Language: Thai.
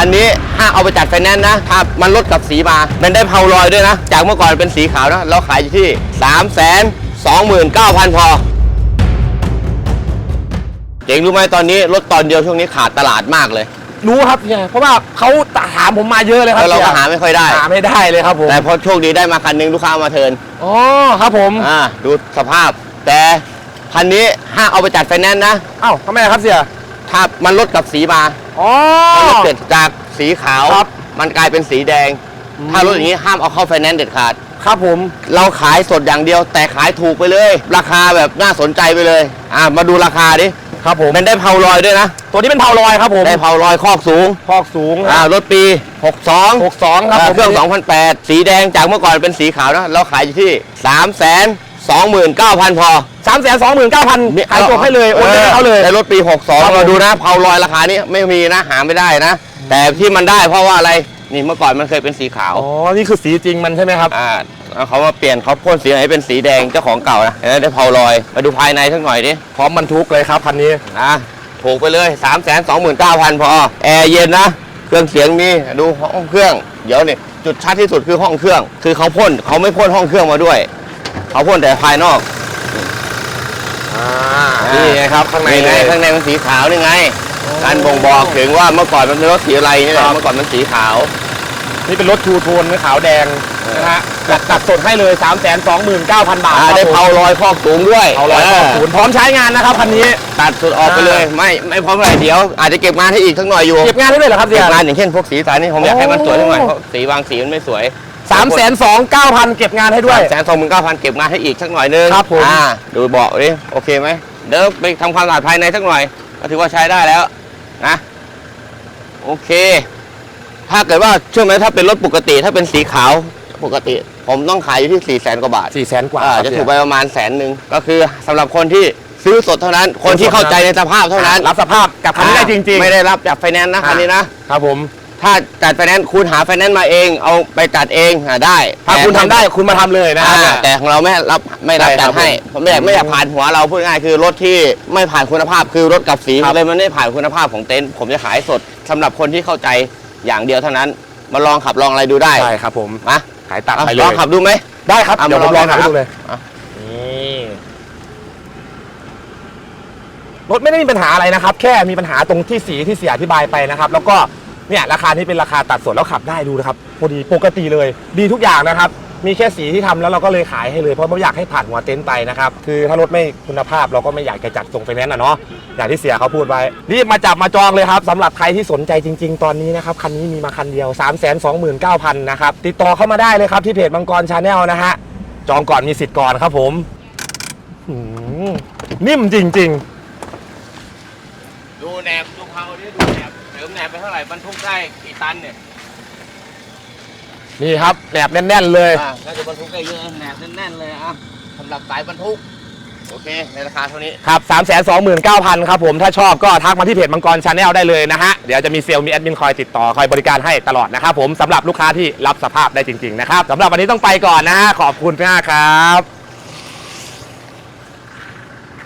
คันนี้ห้ามเอาไปจัดไฟแนนซ์นะถ้ามันลดกับสีมามันได้เผาลอยด้วยนะ จากเมื่อก่อนเป็นสีขาวนะ เราขายอยู่ที่ 3 2 9 0 0 0 พอ เจ๋งรู้ไหมตอนนี้รถตอนเดียวช่วงนี้ขาดตลาดมากเลย รู้ครับเนี่ยเพราะว่าเขาถามผมมาเยอะเลยครับแล้วเราก็สียหาไม่ค่อยได้ หาไม่ได้เลยครับผมแต่พอโชคดีได้มาคันหนึงลูกค้ามาเทิร์นอ๋อครับผมอ่าดูสภาพ แต่คันนี้ห้ามเอาไปจัดไฟแนนซ์นะ เอ้าทำไมครับเสีย ถ้ามันลดกับสีมาอ๋อถ้ารถเกิดจากสีขาว ครับ มันกลายเป็นสีแดงอืมถ้ารถอย่างนี้ห้ามเอาเข้าไฟแนนซ์เด็ดขาด ครับผม เราขายสดอย่างเดียว แต่ขายถูกไปเลย ราคาแบบน่าสนใจไปเลย อ่ามาดูราคาดิครับผม มันได้เผาลอยด้วยนะ ตัวนี้เป็นเผาลอยครับผมได้เผาลอยคอกสูง พอกสูงอ่ารถปี 62 62 ครับผมเครื่อง 2008 สีแดงจากเมื่อก่อนเป็นสีขาวนะ เราขายอยู่ที่3 2 9 0 0 0พอ สามแสนสองหมื่นเก้าพันขายจบให้เลย โอนให้เขาเลยในรถปีครับ62ผมเราดูนะเผาลอยราคานี้ไม่มีนะหาไม่ได้นะ แต่ที่มันได้เพราะว่าอะไร นี่เมื่อก่อนมันเคยเป็นสีขาว อ๋อ นี่คือสีจริงมันใช่ไหมครับ อ่าแล้วเขามาเปลี่ยนเขาพ่นสีให้เป็นสีแดงเจ้าของเก่านะเห็นไหมได้เผาลอยมาดูภายในสักหน่อยดิ พร้อมบรรทุกเลยครับคันนี้นะถูกไปเลย 3 2 9 0 0 0 พอ แอร์เย็นนะ เครื่องเสียงมี ดูห้องเครื่อง เดี๋ยวนี่จุดชัดที่สุดคือห้องเครื่อง คือเขาพ่นเขาไม่พ่นห้องเครื่องมาด้วย เขาพ่นแต่ภายนอกอ่านี่ไงครับข้างในนี่ไงเลย ข้างในมันสีขาวนี่ไง การบ่งบอกถึงว่าเมื่อก่อนมันเป็นรถสีอะไรนี่แหละครับ เมื่อก่อนมันสีขาว นี่เป็นรถทูโทนขาวแดงเออ นะฮะจัดตัดสดให้เลย 3 2 9 0 0 0 บาทอ่าครับได้ผมเผาลอยคอกสูงด้วยเอาร้อยเศูนย์พร้อมใช้งานนะครับคันนี้ ตัดสุดออกไปเลย ไม่ไม่พร้อมอะไรเดี๋ยว อาจจะเก็บงานให้อีกสักหน่อยอยู่ เก็บงานได้เลยเหรอครับเสีเก็ย บงานอย่างเช่นพวกสีสันนี่ผมอยากให้มันสวยสักหน่อยโอ้เพราะสีบางสีมันไม่สวย สามแสนสองเก้าพันเก็บงานให้ด้วย แสนสองหมื่นเก้าพันเก็บงานให้อีกสักหน่อยนึงครับผมอ่าดูเบาะดิโอเคไหมเดี๋ยวไปทำความสะอาดภายในสักหน่อย ก็ถือว่าใช้ได้แล้วนะโอเค ถ้าเกิดว่าเชื่อไหมถ้าเป็นรถปกติถ้าเป็นสีขาวปกติ ผมต้องขายอยู่ที่4ี่แสนกว่าบาทสี่แสนกว่าอ่าครับจะเสียถูกไปประมาณแสนหนึ่งก็คือสำหรับคนที่ซื้อสดเท่านั้น คนที่เข้าใจในสภาพเท่านั้น รับสภาพกับคันนี้ได้จริงๆ ไม่ได้รับจากไฟแนนซ์นะคันนี้นะครับผม ถ้าจัดไฟแนนซ์คุณหาไฟแนนซ์มาเอง เอาไปจัดเองหาได้ถ้าคุณทำได้คุณมาทำเลยนะ อ่าฮะแต่ของเราไม่รับไม่รับใช่ครัจับดให้ผมผมไม่อยากไม่อยากผ่านหัวเราพูดง่ายคือรถที่ไม่ผ่านคุณภาพคือรถกับสีครับ เลยมันไม่ผ่านคุณภาพของเต็นท์ผมจะขายสดสำหรับคนที่เข้าใจอย่างเดียวเท่านั้น มาลองขับลองอะไรดูได้ใช่ครับผมมาขายตัดเอาไปเลลองยขับดูไหม ได้ครับเอาเดี๋ยวผมมาลลอองงขับให้ครับดูเลยอะ นี่รถไม่ได้มีปัญหาอะไรนะครับ แค่มีปัญหาตรงที่สีที่เสียอธิบายไปนะครับ แล้วก็ เนี่ยราคานี้เป็นราคาตัดส่วนแล้วขับได้ดูนะครับพอดีปกติเลย ดีทุกอย่างนะครับมีแค่สีที่ทำแล้วเราก็เลยขายให้เลยเพราะไม่อยากให้ผ่านหัวเต็นท์ไปนะครับคือถ้ารถไม่คุณภาพเราก็ไม่อยากจะจัดส่งไฟแนนซ์นะเนาะอย่างที่เสียเขาพูดไว้รีบมาจับมาจองเลยครับสำหรับใครที่สนใจจริง ๆ ตอนนี้นะครับคันนี้มีมาคันเดียว 3 2 9 0 0 0นะครับติดต่อเข้ามาได้เลยครับที่เพจมังกรชาแนลนะฮะจองก่อนมีสิทธิ์ก่อนครับผมนิ่มจริง ๆ ดูแหนบดูเพาดิดูแหนบเสริมแหนบไปเท่าไหร่บรรทุกได้กี่ตันเนี่ยนี่ครับแหนบแน่นๆเลย อ่าน่าจะบรรทุกได้เยอะแหนบแน่นๆเลยอะสำหรับสายบรรทุก โอเค ในราคาเท่านี้ ครับ3 2 9 0 0 0 ครับผม ถ้าชอบก็ทักมาที่เพจมังกรชาแนลได้เลยนะฮะ เดี๋ยวจะมีเซลล์มีแอดมินคอยติดต่อ คอยบริการให้ตลอดนะครับผมสำหรับลูกค้าที่รับสภาพได้จริง ๆ นะครับสำหรับวันนี้ต้องไปก่อนนะฮะขอบคุณมากครับ